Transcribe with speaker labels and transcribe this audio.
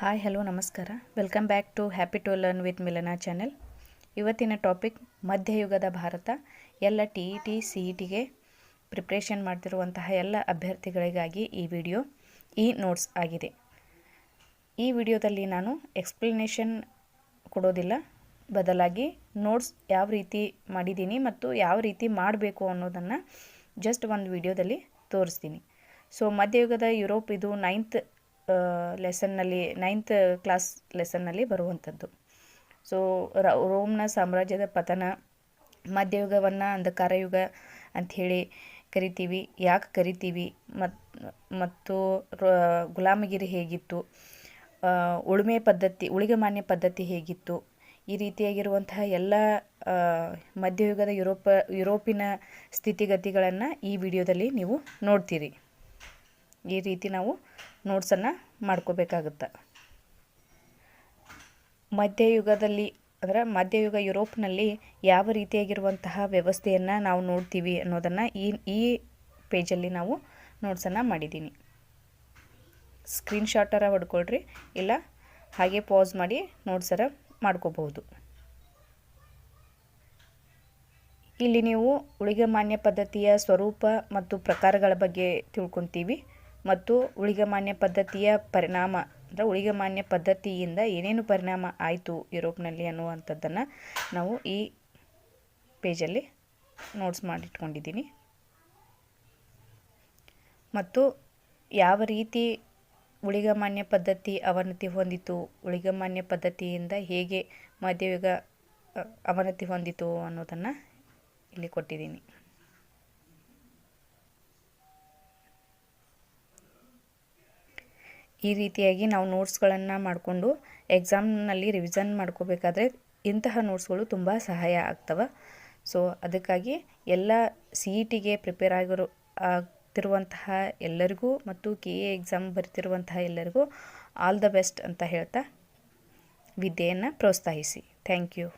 Speaker 1: Hi, hello, ನಮಸ್ಕಾರ. Welcome back to happy to learn with Milana channel ಇವತ್ತಿನ topic ಮಧ್ಯಯುಗದ ಭಾರತ. ಎಲ್ಲ T E T C E ಟಿಗೆ preparation ಮಾಡ್ತಿರುವಂತಹ ಎಲ್ಲ ಅಭ್ಯರ್ಥಿಗಳಿಗಾಗಿ ಈ ವಿಡಿಯೋ ಈ ನೋಟ್ಸ್ ಆಗಿದೆ. ಈ ವಿಡಿಯೋದಲ್ಲಿ ನಾನು ಎಕ್ಸ್ಪ್ಲನೇಷನ್ ಕೊಡೋದಿಲ್ಲ. ಬದಲಾಗಿ ನೋಟ್ಸ್ ಯಾವ ರೀತಿ ಮಾಡಿದ್ದೀನಿ ಮತ್ತು ಯಾವ ರೀತಿ ಮಾಡಬೇಕು ಅನ್ನೋದನ್ನು ಜಸ್ಟ್ ಒಂದು ವಿಡಿಯೋದಲ್ಲಿ ತೋರಿಸ್ತೀನಿ. ಸೊ ಮಧ್ಯಯುಗದ ಯುರೋಪ್ ಇದು ನೈನ್ತ್ ಲೆಸನ್ನಲ್ಲಿ ನೈನ್ತ್ ಕ್ಲಾಸ್ ಲೆಸನ್ನಲ್ಲಿ ಬರುವಂಥದ್ದು. ಸೊ ರೋಮ್ನ ಸಾಮ್ರಾಜ್ಯದ ಪತನ, ಮಧ್ಯಯುಗವನ್ನು ಅಂಧಕಾರಯುಗ ಅಂಥೇಳಿ ಕರಿತೀವಿ. ಯಾಕೆ ಕರಿತೀವಿ? ಮತ್ತು ಮತ್ತು ಗುಲಾಮಗಿರಿ ಹೇಗಿತ್ತು? ಉಳುಮೆ ಪದ್ಧತಿ ಉಳಿಗಮಾನ್ಯ ಪದ್ಧತಿ ಹೇಗಿತ್ತು? ಈ ರೀತಿಯಾಗಿರುವಂತಹ ಎಲ್ಲ ಮಧ್ಯಯುಗದ ಯುರೋಪ, ಯುರೋಪಿನ ಸ್ಥಿತಿಗತಿಗಳನ್ನು ಈ ವಿಡಿಯೋದಲ್ಲಿ ನೀವು ನೋಡ್ತೀರಿ. ಈ ರೀತಿ ನಾವು ನೋಟ್ಸನ್ನು ಮಾಡ್ಕೋಬೇಕಾಗುತ್ತೆ. ಮಧ್ಯಯುಗದಲ್ಲಿ ಅಂದರೆ ಮಧ್ಯಯುಗ ಯುರೋಪ್ನಲ್ಲಿ ಯಾವ ರೀತಿಯಾಗಿರುವಂತಹ ವ್ಯವಸ್ಥೆಯನ್ನು ನಾವು ನೋಡ್ತೀವಿ ಅನ್ನೋದನ್ನು ಈ ಈ ಪೇಜಲ್ಲಿ ನಾವು ನೋಟ್ಸನ್ನು ಮಾಡಿದ್ದೀನಿ. ಸ್ಕ್ರೀನ್ಶಾಟರ ಹೊಡ್ಕೊಳ್ರಿ, ಇಲ್ಲ ಹಾಗೆ ಪಾಸ್ ಮಾಡಿ ನೋಟ್ಸರ ಮಾಡ್ಕೋಬಹುದು. ಇಲ್ಲಿ ನೀವು ಉಳಿಗೆ ಮಾನ್ಯ ಪದ್ಧತಿಯ ಸ್ವರೂಪ ಮತ್ತು ಪ್ರಕಾರಗಳ ಬಗ್ಗೆ ತಿಳ್ಕೊತೀವಿ. ಮತ್ತು ಉಳಿಗಮಾನ್ಯ ಪದ್ಧತಿಯ ಪರಿಣಾಮ, ಅಂದರೆ ಉಳಿಗಮಾನ್ಯ ಪದ್ಧತಿಯಿಂದ ಏನೇನು ಪರಿಣಾಮ ಆಯಿತು ಯುರೋಪ್ನಲ್ಲಿ ಅನ್ನುವಂಥದ್ದನ್ನು ನಾವು ಈ ಪೇಜಲ್ಲಿ ನೋಟ್ಸ್ ಮಾಡಿಟ್ಕೊಂಡಿದ್ದೀನಿ. ಮತ್ತು ಯಾವ ರೀತಿ ಉಳಿಗಮಾನ್ಯ ಪದ್ಧತಿ ಅವನತಿ ಹೊಂದಿತು ಉಳಿಗಮಾನ್ಯ ಪದ್ಧತಿಯಿಂದ ಹೇಗೆ ಮಧ್ಯಯುಗ ಅವನತಿ ಹೊಂದಿತು ಅನ್ನೋದನ್ನು ಇಲ್ಲಿ ಕೊಟ್ಟಿದ್ದೀನಿ. ಈ ರೀತಿಯಾಗಿ ನಾವು ನೋಟ್ಸ್ಗಳನ್ನು ಮಾಡಿಕೊಂಡು ಎಕ್ಸಾಮ್ನಲ್ಲಿ ರಿವಿಷನ್ ಮಾಡ್ಕೋಬೇಕಾದ್ರೆ ಇಂತಹ ನೋಟ್ಸ್ಗಳು ತುಂಬ ಸಹಾಯ ಆಗ್ತವೆ. ಸೊ ಅದಕ್ಕಾಗಿ ಎಲ್ಲ ಸಿ ಇ ಟಿಗೆ ಪ್ರಿಪೇರ್ ಆಗಿರೋ, ಆಗ್ತಿರುವಂತಹ ಎಲ್ಲರಿಗೂ ಮತ್ತು ಕೆ ಎ ಎಕ್ಸಾಮ್ ಬರ್ತಿರುವಂತಹ ಎಲ್ಲರಿಗೂ ಆಲ್ ದ ಬೆಸ್ಟ್ ಅಂತ ಹೇಳ್ತಾ ವಿದ್ಯೆಯನ್ನು ಪ್ರೋತ್ಸಾಹಿಸಿ. Thank you